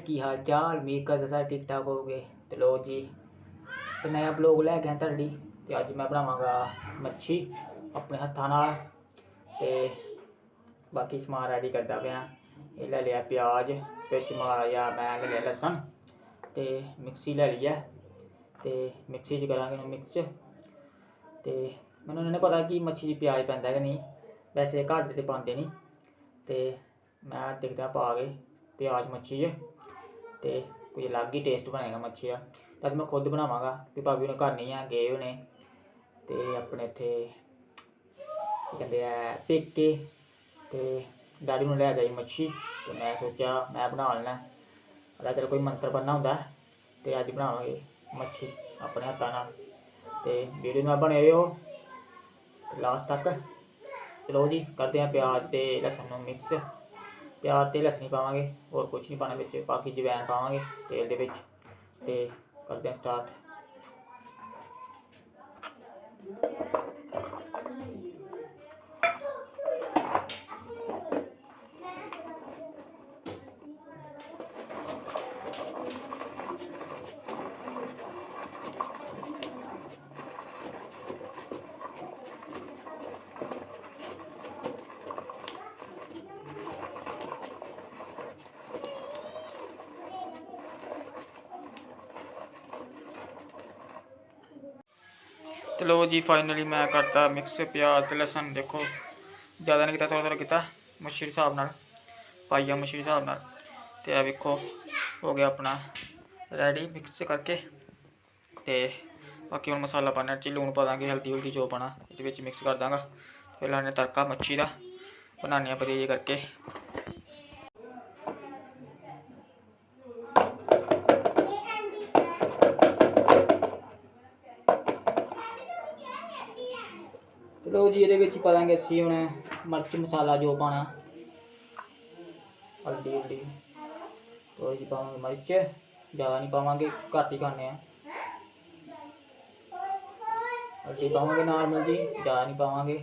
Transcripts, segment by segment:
ਕੀ ਹਾਲ ਚਾਲ? ਉਮੀਦ ਕਰਦਾ ਸਾਰੇ ਠੀਕ ਠਾਕ ਹੋਗੇ ਤੇ ਲੋ ਜੀ, ਤੇ ਨਇਆ ਬਲੌਗ ਲੈ ਗਿਆ ਤੁਹਾਡੀ ਤੁਹਾਡੇ ਤੇ ਅੱਜ ਮੈਂ ਬਣਾਵਾਂਗਾ ਮੱਛੀ ਆਪਣੇ ਹੱਥਾਂ ਨਾਲ। ਤੇ ਬਾਕੀ ਸਮਾਨ ਰੈਡੀ ਕਰਦਾ ਪਿਆ। ਇਹ ਲੈ ਲਿਆ ਪਿਆਜ਼, ਵਿੱਚ ਮਾਰਿਆ ਮੈਂ ਲੈ ਲਿਆ ਲਸਣ, ਤੇ ਮਿਕਸੀ ਲੈ ਲਈ ਹੈ ਤੇ ਮਿਕਸੀ 'ਚ ਕਰਾਂਗੇ ਇਹਨੂੰ ਮਿਕਸ ਤੇ ਮੈਨੂੰ ਇਹਨਾਂ ਨੇ ਪਤਾ ਕਿ ਮੱਛੀ 'ਚ ਪਿਆਜ਼ ਪੈਂਦਾ ਕਿ ਨਹੀਂ। ਵੈਸੇ ਘਰ ਦੇ ਤੇ ਪਾਉਂਦੇ ਨਹੀਂ। ਤੇ ਮੈਂ ਦੇਖਦਾ ਪਾ ਕੇ ਪਿਆਜ਼ ਮੱਛੀ 'ਚ। ਤੇ ਕੋਈ ਅਲੱਗ ਹੀ ਟੇਸਟ ਬਣੇਗਾ ਮੱਛੀ ਦਾ। ਤਾਂ ਮੈਂ ਖੁਦ ਬਣਾਵਾਂਗਾ ਕਿ ਭਾਬੀ ਉਹਨੇ ਘਰ ਨਹੀਂ ਆ ਗਏ ਹੋਣੇ ਨੇ। ਤੇ ਆਪਣੇ ਇੱਥੇ ਕਹਿੰਦੇ ਆ, ਪੇਕੇ ਤੇ ਡੈਡੀ ਨੂੰ ਲੈ ਗਈ ਮੱਛੀ। ਤੇ ਮੈਂ ਸੋਚਿਆ, ਮੈਂ ਬਣਾ ਲੈਣਾ। ਅਗਰ ਚਲ ਕੋਈ ਮੰਤਰ ਬੰਨਾ ਹੁੰਦਾ, ਤੇ ਅੱਜ ਬਣਾਵਾਂਗੇ ਮੱਛੀ ਆਪਣੇ ਹੱਥਾਂ ਨਾਲ। ਤੇ ਵੀਡੀਓ ਨਾਲ ਬਣੇ ਰਹੋ। ਲਾਸਟ ਤੱਕ। ਚਲੋ ਜੀ, ਕਰਦੇ ਆ ਪਿਆਜ਼ ਤੇ ਲਸਣ ਨੂੰ ਮਿਕਸ ਪਿਆਜ਼ ਤੇ ਲਸਣੀ ਪਾਵਾਂਗੇ, ਹੋਰ ਕੁਝ ਨਹੀਂ ਪਾਣਾ ਵਿੱਚ, ਬਾਕੀ ਜਵੈਣ ਪਾਵਾਂਗੇ ਤੇਲ ਦੇ ਵਿੱਚ ਤੇ ਕਰਦੇ ਹਾਂ ਸਟਾਰਟ ਤੇ ਲੋ ਜੀ ਫਾਈਨਲੀ ਮੈਂ ਕਰਤਾ ਮਿਕਸ ਪਿਆਜ਼ ਤੇ ਲਸਣ। ਦੇਖੋ, ਜ਼ਿਆਦਾ ਨਹੀਂ ਕੀਤਾ ਥੋੜਾ ਥੋੜਾ ਕੀਤਾ ਮੱਛੀ ਦੇ ਹਿਸਾਬ ਨਾਲ, ਪਾਈਆ ਮੱਛੀ ਦੇ ਹਿਸਾਬ ਨਾਲ। ਤੇ ਆ ਵੇਖੋ, ਹੋ ਗਿਆ ਆਪਣਾ ਰੈਡੀ ਮਿਕਸ ਕਰਕੇ। ਤੇ ਬਾਕੀ ਹੁਣ ਮਸਾਲਾ ਪਾਣਾ ਚ ਲੂਣ ਪਾ ਦਾਂਗੇ, ਹਲਦੀ ਹੁਲਦੀ ਜੋ ਪਾਣਾ ਇਹਦੇ ਵਿੱਚ ਮਿਕਸ ਕਰ ਦਾਂਗਾ। ਫਿਰ ਲਾਣੇ ਤੜਕਾ ਮੱਛੀ ਦਾ ਬਣਾਉਂਦੇ ਆ ਵਧੀਆ ਜਿਹੇ ਕਰਕੇ ਚਲੋ ਜੀ, ਇਹਦੇ ਵਿੱਚ ਪਾ ਦਾਂਗੇ ਅਸੀਂ ਹੁਣ ਮਿਰਚ ਮਸਾਲਾ ਜੋ ਪਾਣਾ ਹਲਦੀ ਹਲਦੀ। ਥੋੜੀ ਜਿਹੀ ਪਾਵਾਂਗੇ ਮਿਰਚ। ਜ਼ਿਆਦਾ ਨਹੀਂ ਪਾਵਾਂਗੇ, ਘੱਟ ਹੀ ਖਾਣੇ ਆ ਹਲਦੀ ਪਾਵਾਂਗੇ ਨਾਰਮਲ ਜੀ, ਜ਼ਿਆਦਾ ਨਹੀਂ ਪਾਵਾਂਗੇ।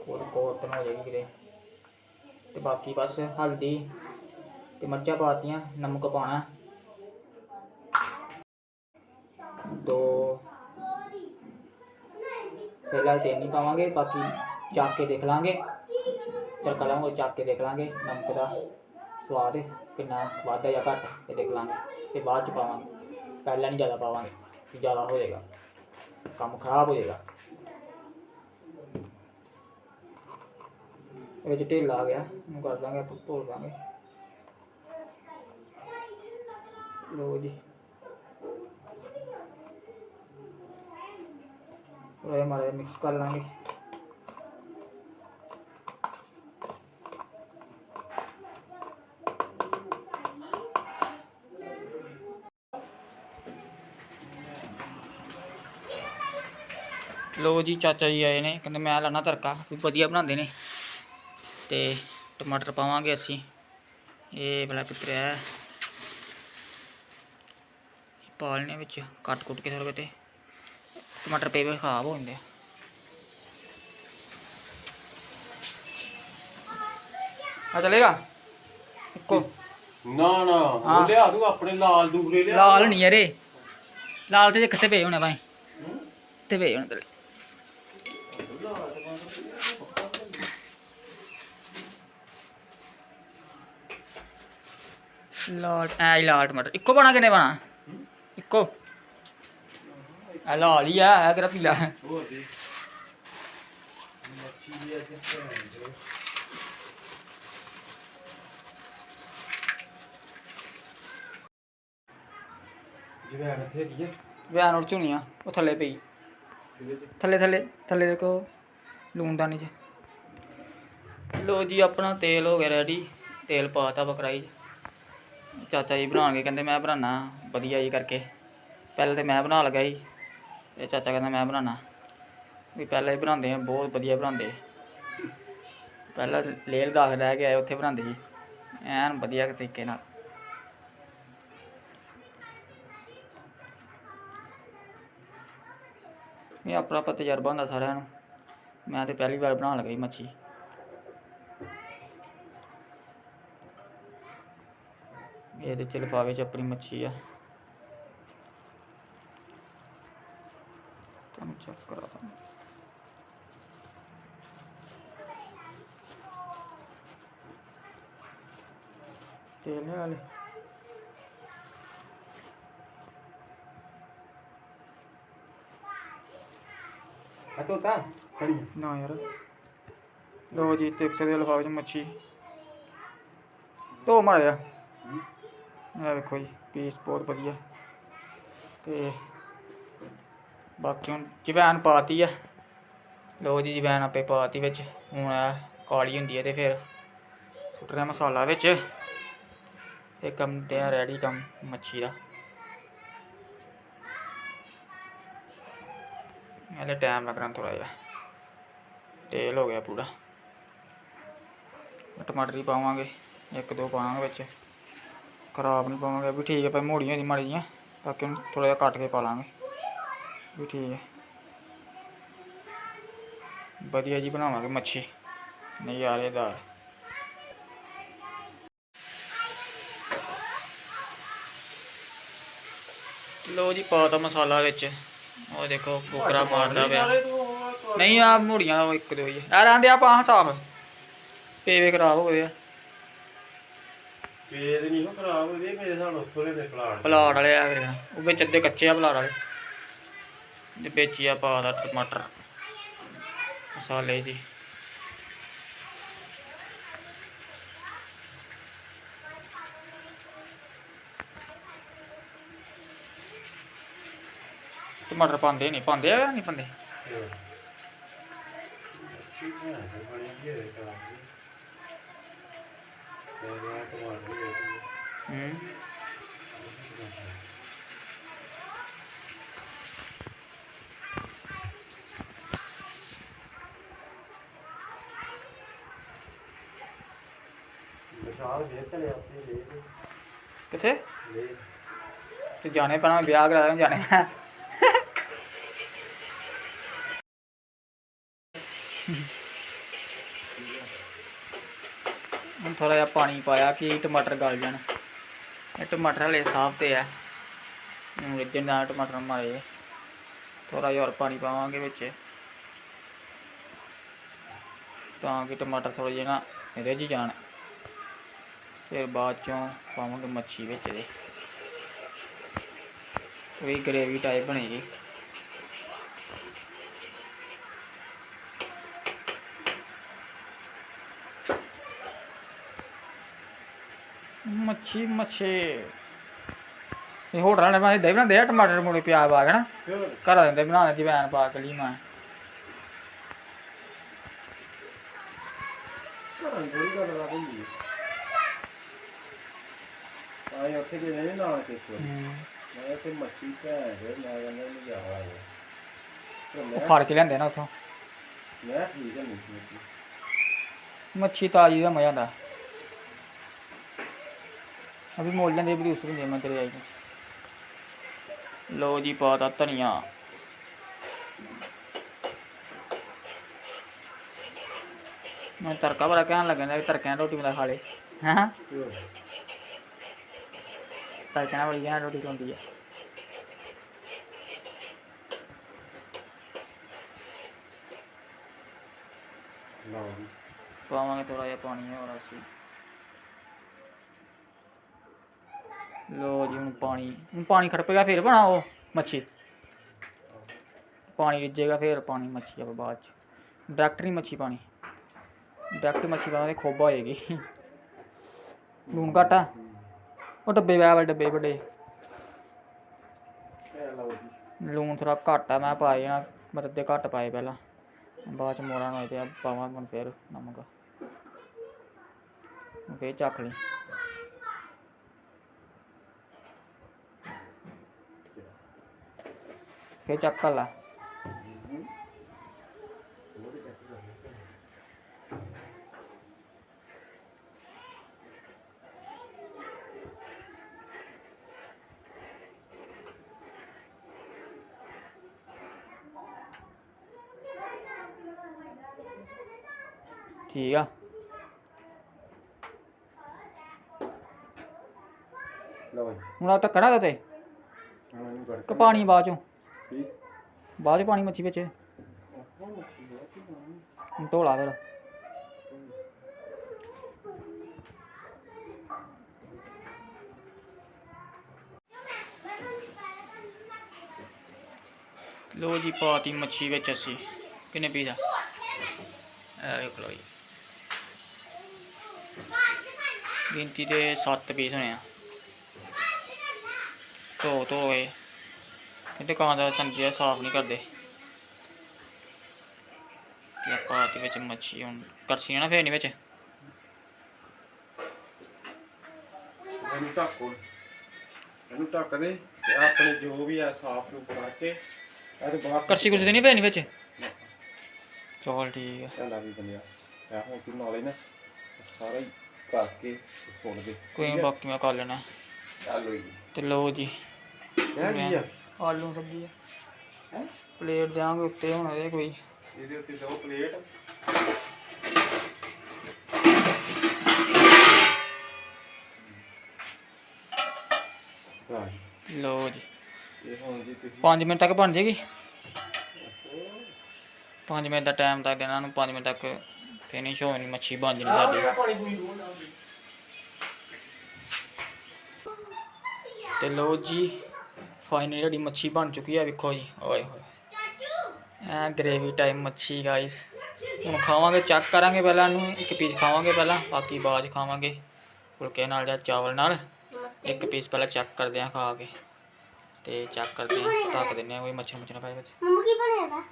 ਕੋਲ ਕੋਟ ਨਾ ਹੋ ਜਾਏਗੀ ਕਿਤੇ ਤੇ ਬਾਕੀ ਬਸ ਹਲਦੀ ਤੇ ਮਿਰਚਾਂ ਪਾਤੀਆਂ ਨਮਕ ਪਾਣਾ ਦੋ ਫਿਲਹਾਲ ਤੇ ਨਹੀਂ ਪਾਵਾਂਗੇ ਬਾਕੀ ਚੱਕ ਕੇ ਦੇਖ ਲਾਂਗੇ ਤੜਕਾ ਲਾਂਗੇ ਚੱਕ ਕੇ ਦੇਖ ਲਾਂਗੇ ਨਮਕ ਦਾ ਸਵਾਦ ਕਿੰਨਾ ਵਾਧਾ ਜਾਂ ਘੱਟ ਇਹ ਦੇਖ ਲਾਂਗੇ ਤੇ ਬਾਅਦ ਚ ਪਾਵਾਂਗੇ ਪਹਿਲਾਂ ਨਹੀਂ ਜ਼ਿਆਦਾ ਪਾਵਾਂਗੇ ਕਿ ਜ਼ਿਆਦਾ ਹੋ ਜਾਏਗਾ ਕੰਮ ਖਰਾਬ ਹੋ ਜਾਏਗਾ ਇਹ ਵਿੱਚ ਢਿੱਲ ਆ ਗਿਆ ਇਹਨੂੰ ਕਰ ਦਾਂਗੇ ਆਪਾਂ ਧੋ ਦਾਂਗੇ ਲੋ ਜੀ ਥੋੜਾ ਮਾਰੇ ਮਿਕਸ ਕਰ ਲਾਂਗੇ। ਲੋ ਜੀ, ਚਾਚਾ ਜੀ ਆਏ ਨੇ। ਕਹਿੰਦੇ ਮੈਂ ਲਾਣਾ ਤੜਕਾ, ਵੀ ਵਧੀਆ ਬਣਾਉਂਦੇ ਨੇ। ਤੇ ਟਮਾਟਰ ਪਾਵਾਂਗੇ ਅਸੀਂ। ਇਹ ਬੜਾ ਪਿੱਤਰ ਹੈ? ਪਾਲਨੇ ਵਿੱਚ ਕੱਟ ਕੁੱਟ ਕੇ ਥੋੜੇ ਤੇ ਟਮਾਟਰ ਪਏ ਹੋਏ ਖਰਾਬ ਹੋ ਜਾਂਦੇ ਆ ਚਲੇਗਾ? ਇੱਕੋ। ਨਾ ਨਾ। ਉਹ ਲਿਆ ਤੂੰ ਆਪਣੇ ਲਾਲ ਦੂਰੇ ਲਿਆ ਲਾਲ ਨਹੀਂ ਯਾਰੇ ਲਾਲ ਤੇ ਕਿੱਥੇ ਪਏ ਹੋਣੇ ਭਾਈ ਤੇ ਪਏ ਹੋਣੇ ਤੇਰੇ? ਲਾਲ ਐ ਹੀ ਲਾਲ ਟਮਾਟਰ। ਇੱਕੋ ਬਣਾ ਕਿਨੇ ਬਣਾ ਇੱਕੋ। ਆ ਲਾਲ ਹੀ ਆ ਕਿਹੜਾ ਪੀਲਾ ਹੋਰ ਜੀ ਮੱਛੀ ਦੀ ਅੱਜ ਭੈਣ ਦੇ। ਜਵੈਣ ਇੱਥੇ ਹੈਗੀ ਹੈ ਵਿਆਹ ਨੋਟ ਝੁਣੀਆਂ ਉਹ ਥੱਲੇ ਪਈ ਇਹਦੇ ਚ ਥੱਲੇ ਥੱਲੇ ਥੱਲੇ ਦੇਖੋ ਲੂਣਦਾਨੀ ਚ ਲੋ ਜੀ ਆਪਣਾ ਤੇਲ ਹੋ ਗਿਆ ਰੈਡੀ ਤੇਲ ਪਾਤਾ ਬਕਰਾਈ 'ਚ ਚਾਚਾ ਜੀ ਬਣਾਉਣਗੇ ਕਹਿੰਦੇ ਮੈਂ ਬਣਾਉਣਾ ਵਧੀਆ ਜੀ ਕਰਕੇ ਪਹਿਲਾਂ ਤੇ ਮੈਂ ਬਣਾ ਲਗਾ ਜੀ ਇਹ ਚਾਚਾ ਕਹਿੰਦਾ ਮੈਂ ਬਣਾਉਣਾ। ਵੀ ਪਹਿਲਾਂ ਹੀ ਬਣਾਉਂਦੇ ਆ, ਬਹੁਤ ਵਧੀਆ ਬਣਾਉਂਦੇ ਪਹਿਲਾਂ ਲੇਹ ਲਦਾਖ ਰਹਿ ਕੇ ਆਏ, ਉੱਥੇ ਬਣਾਉਂਦੇ ਜੀ ਐਨ ਵਧੀਆ ਤਰੀਕੇ ਨਾਲ। ਇਹ ਆਪਣਾ ਆਪਾਂ ਤਜਰਬਾ ਹੁੰਦਾ ਸਾਰਿਆਂ ਨੂੰ। ਮੈਂ ਤੇ ਪਹਿਲੀ ਵਾਰ ਬਣਾਉਣ ਲੱਗਾ ਸੀ ਮੱਛੀ। ਇਹਦੇ ਚ ਲਿਫਾਫੇ ਚ ਆਪਣੀ ਮੱਛੀ ਆ ਤੁਹਾਨੂੰ ਚੈੱਕ ਕਰਾਤਾ ਤੇਲ ਵਾਲੇ ਆ ਤੋਤਾ? ਖੜੀ ਨਾ ਯਾਰ। ਲੋ ਜੀ ਤੇ ਦੇ ਲਿਫਾਫੇ ਚ ਮੱਛੀ। ਧੋ ਮਾਰਿਆ ਇਹ ਵੇਖੋ ਜੀ ਪੀਸ ਬਹੁਤ ਵਧੀਆ। ਤੇ ਬਾਕੀ ਹੁਣ ਜਵੈਨ ਪਾਤੀ ਆ। ਲੋ ਜੀ ਜਵੈਨ ਆਪੇ ਪਾਤੀ ਵਿੱਚ। ਹੁਣ ਆ ਕਾਲੀ ਹੁੰਦੀ ਹੈ ਤੇ ਫਿਰ ਸੁੱਟ ਰਿਹਾ ਮਸਾਲਾ ਵਿੱਚ। ਇਹ ਕੰਮ ਤੇ ਰੈਡੀ ਕੰਮ ਮੱਛੀ ਦਾ। ਹਲੇ ਟਾਈਮ ਲੱਗਣਾ ਥੋੜਾ ਜਿਹਾ। ਤੇਲ ਹੋ ਗਿਆ ਪੂਰਾ। ਟਮਾਟਰ ਹੀ ਪਾਵਾਂਗੇ, ਇੱਕ ਦੋ ਪਾਵਾਂਗੇ ਵਿੱਚ। ਖਰਾਬ ਨਹੀਂ ਪਾਵਾਂਗੇ ਵੀ ਠੀਕ ਹੈ ਭਾਈ, ਮੋੜੀਆਂ ਦੀ ਮਾੜੀ ਜੀਆਂ ਬਾਕੀ ਹੁਣ ਥੋੜਾ ਜਿਹਾ ਕੱਟ ਕੇ ਪਾ ਲਾਂਗੇ। ਵੀ ਠੀਕ ਹੈ। ਵਧੀਆ ਜੀ ਬਣਾਵਾਂਗੇ ਮੱਛੀ, ਨਜ਼ਾਰੇਦਾਰ। ਲੋ ਜੀ ਪਾਤਾ ਮਸਾਲਾ ਵਿੱਚ। ਉਹ ਦੇਖੋ ਕੁਕਰਾ ਮਾਰਦਾ ਪਿਆ। ਨਹੀਂ ਆ ਮੂੜੀਆਂ ਉਹ ਇੱਕ ਦੋ ਹੀ ਆ। ਰਹਿੰਦੇ ਆ ਪਾਹ ਸਾਫ਼। ਪੇਵੇ ਖਰਾਬ ਹੋ ਗਏ ਆ। ਪੇਜ ਨਹੀਂ ਹੋ ਖਰਾਬ ਹੋਏ ਮੇਰੇ ਹਿਸਾਬ ਨਾਲ ਥੋੜੇ ਦੇ ਪਲਾਟ। ਪਲਾਟ ਵਾਲੇ ਆ ਗਏ ਆ ਉਹ ਵਿੱਚ ਅੱਧੇ ਕੱਚੇ ਆ ਪਲਾਟ ਵਾਲੇ। ਤੇ ਵਿੱਚ ਹੀ ਆ ਪਾਦਾ ਟਮਾਟਰ। ਮਸਾਲੇ ਜੀ। ਟਮਾਟਰ ਪਾਉਂਦੇ ਨਹੀਂ ਪਾਉਂਦੇ ਆ ਨਹੀਂ ਪਾਉਂਦੇ? ਹੈ। ਕਿੱਥੇ? ਤੇ ਜਾਣੇ ਪੈਣਾ ਵਿਆਹ ਕਰਾ ਜਾਣੇ। ਹੁਣ ਥੋੜਾ ਜਿਹਾ ਪਾਣੀ ਪਾਇਆ ਕਿ ਟਮਾਟਰ ਗਲ ਜਾਣ। ਇਹ ਟਮਾਟਰ ਹਲੇ ਸਾਫ਼ ਤੇ ਆ ਹੁਣ ਰਿੱਝਣ ਨਾਲ ਟਮਾਟਰ ਮਾਰੇ। ਥੋੜਾ ਜਿਹਾ ਹੋਰ ਪਾਣੀ ਪਾਵਾਂਗੇ ਵਿੱਚ। ਤਾਂ ਕਿ ਟਮਾਟਰ ਥੋੜੇ ਜਿਹਾ ਨਾ ਰਿੱਝ ਜਾਣ। ਫਿਰ ਬਾਅਦ ਚੋਂ ਪਾਵਾਂਗੇ ਮੱਛੀ ਵਿੱਚ ਦੇ। ਵੀ ਗ੍ਰੇਵੀ ਟਾਈਪ ਬਣੇਗੀ ਮੱਛੀ ਮੱਛੇ। ਇਹ ਹੋਟਲਾਂ ਨੇ ਬਣਾਉਂਦੇ ਦਹੀਂ ਬਣਾਉਂਦੇ ਆ ਟਮਾਟਰ ਮੂਲੀ ਪਿਆਜ਼ ਪਾ ਕੇ ਨਾ। ਘਰ ਦਿੰਦੇ ਬਣਾਉਂਦੇ ਜਵੈਨ ਪਾ ਕੇ ਲੀਮਾ ਘਰਾਂ ਦੀ ਗੱਲ ਰੱਖ ਹੁੰਦੀ ਆਏ ਉੱਥੇ ਦੇ ਨੇ ਨਾ ਕੇ ਸੋ ਮੈਂ ਤੇ ਮੱਛੀ ਭੈਣ ਦੇ ਮੈਂ ਕਹਿੰਦਾ ਨਹੀਂ ਜਾ ਰਿਹਾ ਉਹ ਫੜ ਕੇ ਲਿਆਂਦੇ ਨਾ ਉੱਥੋਂ। ਮੈਂ ਠੀਕ ਹੈ ਮੱਛੀ। ਮੱਛੀ ਤਾਜੀ ਦਾ ਮਜ਼ਾ ਆਉਂਦਾ। ਅਭੀ ਮੋਲ ਲੈਂਦੇ ਵੀ ਦੂਸਰੀ ਹੁੰਦੀ ਆ, ਮੈਂ ਤੇਰੇ ਆਈ ਨੂੰ ਲੋ ਜੀ ਪਾਤਾ ਧਨੀਆ। ਮੈਂ ਤੜਕਾ ਬੜਾ ਕਹਿਣ ਲੱਗਾ ਤੜਕਿਆਂ ਨਾਲ ਰੋਟੀ ਬੰਦਾ ਖਾ ਲੇ। ਹਾਂ? ਤੜਕਿਆਂ ਨਾਲ ਕਹਿਣ ਰੋਟੀ ਖਾਂਦੀ ਆ। ਲਓ ਜੀ। ਪਾਵਾਂਗੇ ਥੋੜਾ ਜਿਹਾ ਪਾਣੀ ਹੋਰ ਅਸੀਂ। ਲੋ ਜੀ, ਹੁਣ ਪਾਣੀ ਹੁਣ ਪਾਣੀ ਖੜਪੇਗਾ ਫਿਰ ਬਣਾ ਉਹ ਮੱਛੀ। ਪਾਣੀ ਰਿੱਝੇਗਾ ਫਿਰ ਪਾਣੀ ਮੱਛੀ ਆਪਾਂ ਬਾਅਦ ਚ। ਡਾਇਰੈਕਟ ਨਹੀਂ ਮੱਛੀ ਪਾਣੀ। ਡਾਇਰੈਕਟ ਮੱਛੀ ਪਾਵਾਂਗੇ ਖੋਬਾ ਹੋਏਗੀ। ਲੂਣ ਘੱਟ ਆ। ਉਹ ਡੱਬੇ ਵੈ ਵਾਲੇ ਡੱਬੇ ਵੱਡੇ। ਲੂਣ ਥੋੜਾ ਘੱਟ ਆ, ਮੈਂ ਪਾਏ ਨਾ ਮਤਲਬ ਦੇ ਘੱਟ ਪਾਏ ਪਹਿਲਾਂ। ਬਾਅਦ ਚ ਮੋੜਾਂ ਹੋਏ ਤੇ ਪਾਵਾਂ ਹੁਣ ਫਿਰ ਨਮਕ। ਹੁਣ ਫਿਰ ਚੱਖ ਲਈ। ਫਿਰ ਚੱਕ ਲਾ ਠੀਕ ਆ ਲਓ ਜੀ ਹੁਣ ਆ ਟੱਕਣਾ ਦੇ ਤੇ ਹੁਣ ਇਹਨੂੰ ਗੜਕ ਕਿ ਪਾਣੀ ਬਾਅਦ ਚੋਂ ਠੀਕ ਬਾਅਦ ਚ ਪਾਣੀ ਮੱਛੀ ਵਿੱਚ। ਉਹ ਹੁਣ ਧੋਲਾ ਫਿਰ। ਲੋ ਜੀ, ਪਾਤੀ ਮੱਛੀ ਵਿੱਚ ਅਸੀਂ। ਕਿੰਨੇ ਪੀਸ ਆ? ਇਹ ਵੇਖ ਲਓ ਜੀ। ਗਿਣਤੀ ਦੇ 7 ਪੀਸ ਹੋਣੇ ਆ। ਧੋ ਧੋ ਇਹ ਦੁਕਾਨ ਦਾ ਚੰਗੀ ਆ ਸਾਫ਼ ਨਹੀਂ ਕਰਦੇ। ਤੇ ਆਪਾਂ ਤੇ ਵਿੱਚ ਮੱਛੀ ਹੁਣ ਕਰਸੀ ਨਾ ਫੇਰਨੀ ਵਿੱਚ। ਇਹਨੂੰ ਢੱਕੋ ਇਹਨੂੰ ਢੱਕ ਦੇ ਤੇ ਆਪਣੇ ਜੋ ਵੀ ਆ ਸਾਫ਼ ਨੂੰ ਬਣਾ ਕੇ ਇਹ ਤੇ ਬਾਹਰ ਕਰਸੀ ਤੇ ਨਹੀਂ ਫੇਰਨੀ ਵਿੱਚ? ਚਲ ਠੀਕ ਆ। ਚੱਲ ਆ ਵੀ ਬੰਦਿਆ ਇਹ ਹੁਣ ਤੂੰ ਨਾਲੇ ਨਾ ਸਾਰਾ ਹੀ ਕਰਕੇ ਸੁਣ ਦੇ। ਕੋਈ ਬਾਕੀ ਮੈਂ ਕਰ ਲੈਣਾ। ਚੱਲ ਹੋਈ ਤੇ ਲਓ ਜੀ। ਇਹ ਕੀ ਆ? ਆਲੂ ਸਬਜ਼ੀ ਆ। ਹੈਂ? ਪਲੇਟ ਦਿਆਂਗੇ ਉੱਤੇ ਹੁਣ ਇਹਦੇ ਕੋਈ। ਇਹਦੇ ਉੱਤੇ ਦੋ ਪਲੇਟ। ਲਓ ਜੀ। ਇਹ ਹੁਣ ਜੀ ਤੁਸੀਂ 5 ਮਿੰਟ ਤੱਕ ਬਣ ਜੇਗੀ 5 ਮਿੰਟ ਦਾ ਟਾਈਮ ਤੱਕ ਇਹਨਾਂ ਨੂੰ 5 ਮਿੰਟ ਤੱਕ ਫਿਨਿਸ਼ ਹੋਣੀ ਮੱਛੀ ਬਣ ਜਣੀ ਸਾਡੀ। ਲਾ ਤੇ ਲਓ ਜੀ ਫਾਈਨਲੀ ਸਾਡੀ ਮੱਛੀ ਬਣ ਚੁੱਕੀ ਆ ਵੇਖੋ ਜੀ। ਓਏ ਹੋਏ। ਐ ਗ੍ਰੇਵੀ ਟਾਈਮ ਮੱਛੀ ਗਾਇਸ ਹੁਣ ਖਾਵਾਂਗੇ ਚੈੱਕ ਕਰਾਂਗੇ ਪਹਿਲਾਂ ਇਹਨੂੰ। ਇੱਕ ਪੀਸ ਖਾਵਾਂਗੇ ਪਹਿਲਾਂ ਬਾਕੀ ਬਾਅਦ ਖਾਵਾਂਗੇ। ਫੁਲਕੇ ਨਾਲ ਜਾਂ ਚਾਵਲ ਨਾਲ। ਇੱਕ ਪੀਸ ਪਹਿਲਾਂ ਚੈੱਕ ਕਰਦੇ ਆ ਖਾ ਕੇ। ਤੇ ਚੈੱਕ ਕਰਦੇ ਆ ਢੱਕ ਦਿੰਦੇ ਆ ਕੋਈ ਮੱਛਰ ਮੁੱਛਰ ਨਾ ਪਾਏ ਵਿੱਚ। ਮੰਮਾ ਕੀ ਬਣਿਆ ਦਾ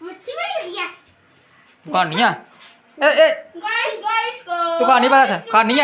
ਮੱਛੀ ਬਣ ਆ ਏ ਏ। ਗਾਇਸ ਗਾਇਸ ਕੋ ਤੂੰ ਖਾਣੀ ਬਾਲਾ ਸਰ ਖਾਣੀ ਦੇ